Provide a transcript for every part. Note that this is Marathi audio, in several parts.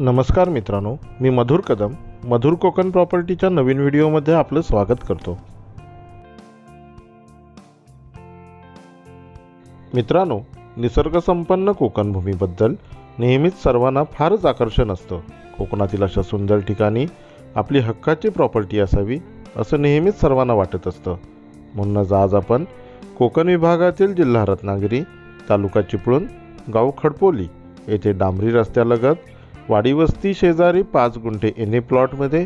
नमस्कार मित्रांनो मी मधुर कदम मधुर कोकण प्रॉपर्टीच्या नवीन व्हिडिओमध्ये आपलं स्वागत करतो. मित्रांनो निसर्गसंपन्न कोकणभूमीबद्दल नेहमीच सर्वांना फारच आकर्षण असतं. कोकणातील अशा सुंदर ठिकाणी आपली हक्काची प्रॉपर्टी असावी असं नेहमीच सर्वांना वाटत असतं. म्हणूनच आज आपण कोकण विभागातील जिल्हा रत्नागिरी तालुका चिपळूण गाव खडपोली येथे डांबरी रस्त्यालगत वाडीवस्ती शेजारी पाच गुंठे एन ए प्लॉटमध्ये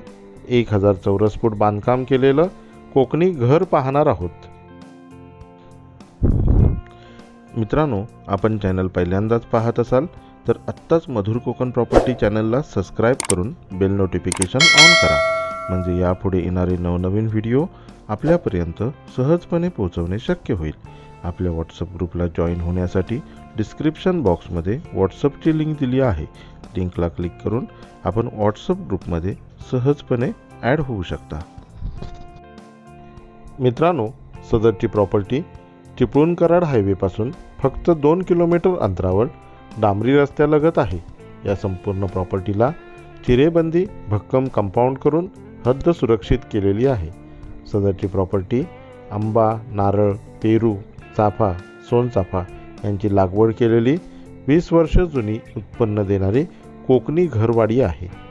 एक हजार चौरस फूट बांधकाम केलेलं कोकणी घर पाहणार आहोत. मित्रांनो आपण चॅनल पहिल्यांदाच पाहत असाल तर आत्ताच मधुर कोकण प्रॉपर्टी चॅनलला सबस्क्राईब करून बेल नोटिफिकेशन ऑन करा. म्हणजे यापुढे येणारे नवनवीन व्हिडिओ आपल्यापर्यंत सहजपणे पोहोचवणे शक्य होईल. आपल्या व्हॉट्सअप ग्रुपला जॉईन होण्यासाठी डिस्क्रिप्शन बॉक्समध्ये व्हॉट्सअपची लिंक दिली आहे. लिंकला क्लिक करून आपण व्हॉट्सअप ग्रुपमध्ये सहजपणे ॲड होऊ शकता. मित्रांनो सदरची प्रॉपर्टी चिपळूण कराड हायवेपासून फक्त दोन किलोमीटर अंतरावर डांबरी रस्त्यालगत आहे. या संपूर्ण प्रॉपर्टीला चिरेबंदी भक्कम कंपाऊंड करून हद्द सुरक्षित केलेली आहे. सदरची प्रॉपर्टी आंबा नारळ पेरू चाफा सोनचाफा यांची लागवड केलेली वीस वर्ष जुनी उत्पन्न देणारी कोकणी घरवाडी आहे.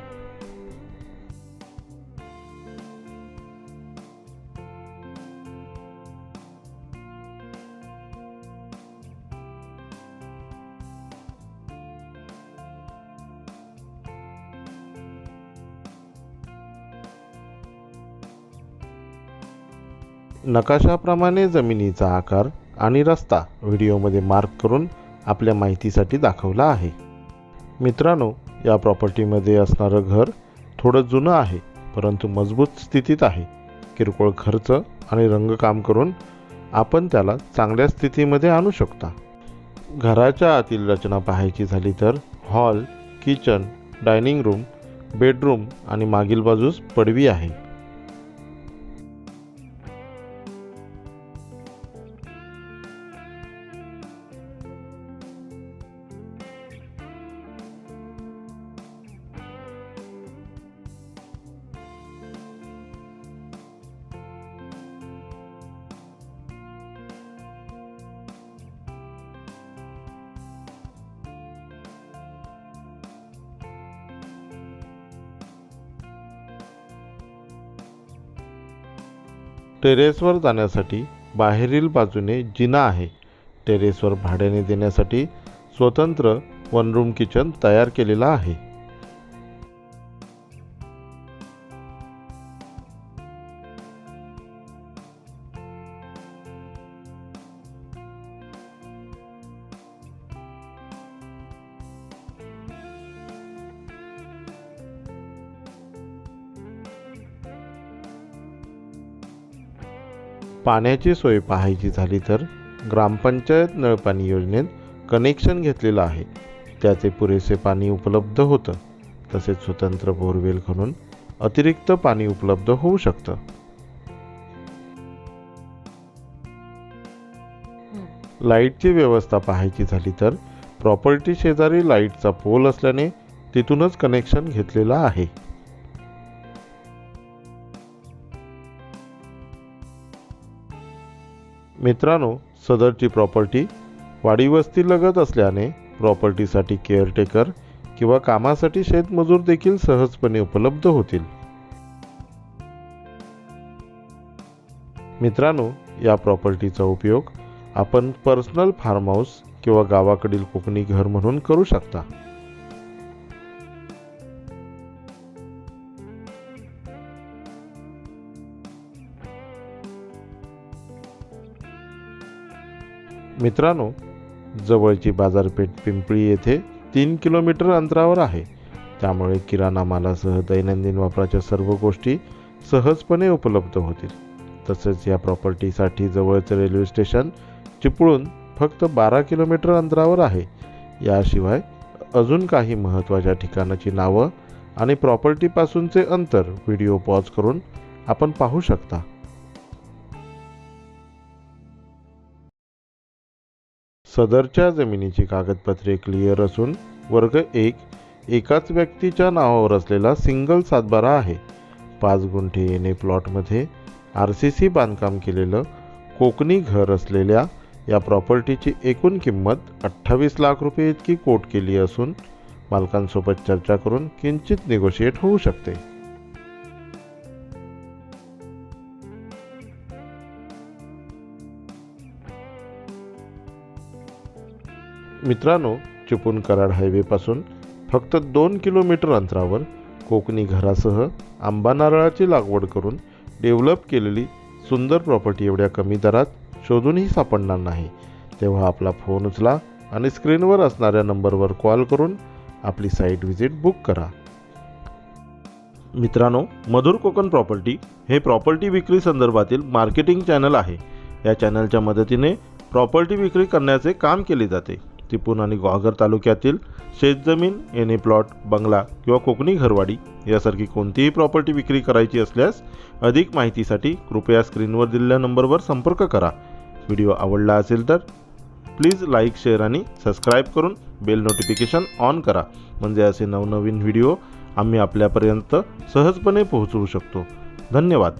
नकाशाप्रमाणे जमिनीचा आकार आणि रस्ता व्हिडिओमध्ये मार्क करून आपल्या माहितीसाठी दाखवला आहे. मित्रांनो या प्रॉपर्टीमध्ये असणारं घर थोडं जुनं आहे परंतु मजबूत स्थितीत आहे. किरकोळ खर्च आणि रंगकाम करून आपण त्याला चांगल्या स्थितीमध्ये आणू शकता. घराच्या आतील रचना पाहायची झाली तर hall kitchen dining room bedroom आणि मागील बाजूस पडवी आहे. टेरेसवर जाण्यासाठी बाहेरील बाजूने जिना आहे. टेरेसवर भाड्याने देण्यासाठी स्वतंत्र वन रूम किचन तयार केलेला आहे. पाण्याची सोय पाहायची झाली तर ग्रामपंचायत नळपाणी योजनेत कनेक्शन घेतलेलं आहे. त्याचे पुरेसे पाणी उपलब्ध होतं. तसेच स्वतंत्र बोरवेल खणून अतिरिक्त पाणी उपलब्ध होऊ शकतं. लाईटची व्यवस्था पाहायची झाली तर प्रॉपर्टी शेजारी लाईटचा पोल असल्याने तिथूनच कनेक्शन घेतलेलं आहे. मित्रांनो सदरची प्रॉपर्टी वाडीवस्तीलगत असल्याने प्रॉपर्टीसाठी केअरटेकर किंवा कामासाठी शेतमजूर देखील सहजपणे उपलब्ध होतील. मित्रांनो या प्रॉपर्टीचा उपयोग आपण पर्सनल फार्म हाऊस किंवा गावाकडील कोकणी घर म्हणून करू शकता. मित्रांनो जवळची बाजारपेठ पिंपळी येथे तीन किलोमीटर अंतरावर आहे. त्यामुळे किराणा मालासह दैनंदिन वापराच्या सर्व गोष्टी सहजपणे उपलब्ध होतील. तसेच या प्रॉपर्टीसाठी जवळचं रेल्वे स्टेशन चिपळूण फक्त बारा किलोमीटर अंतरावर आहे. याशिवाय अजून काही महत्त्वाच्या ठिकाणाची नावं आणि प्रॉपर्टीपासूनचे अंतर व्हिडिओ पॉज करून आपण पाहू शकता. सदरच्या जमिनीची कागदपत्रे क्लिअर असून वर्ग एक एकाच व्यक्तीच्या नावावर असलेला सिंगल सातबारा आहे. पाच गुंठे येणे प्लॉटमध्ये आर सी सी बांधकाम केलेलं कोकणी घर असलेल्या या प्रॉपर्टीची एकूण किंमत अठ्ठावीस लाख रुपये इतकी कोट केली असून मालकांसोबत चर्चा करून किंचित निगोशिएट होऊ शकते. मित्रांनो चिपळूण कराड हायवेपासून फक्त दोन किलोमीटर अंतरावर कोकणी घरासह आंबा नारळाची लागवड करून डेव्हलप केलेली सुंदर प्रॉपर्टी एवढ्या कमी दरात शोधूनही सापडणार नाही. तेव्हा आपला फोन उचला आणि स्क्रीनवर असणाऱ्या नंबरवर कॉल करून आपली साईट व्हिजिट बुक करा. मित्रांनो मधुर कोकण प्रॉपर्टी हे प्रॉपर्टी विक्री संदर्भातील मार्केटिंग चॅनल आहे. या चॅनलच्या मदतीने प्रॉपर्टी विक्री करण्याचे काम केले जाते. चिपळूण आणि ग्वागर तालुक्यातील शेतजमीन एने प्लॉट बंगला किंवा कोकणी घरवाडी यासारखी कोणतीही प्रॉपर्टी विक्री करायची असल्यास अधिक माहितीसाठी कृपया स्क्रीनवर दिलेल्या नंबरवर संपर्क करा. व्हिडिओ आवडला असेल तर प्लीज लाईक शेअर आणि सबस्क्राईब करून बेल नोटिफिकेशन ऑन करा. म्हणजे असे नवनवीन व्हिडिओ आम्ही आपल्यापर्यंत सहजपणे पोहोचवू शकतो. धन्यवाद.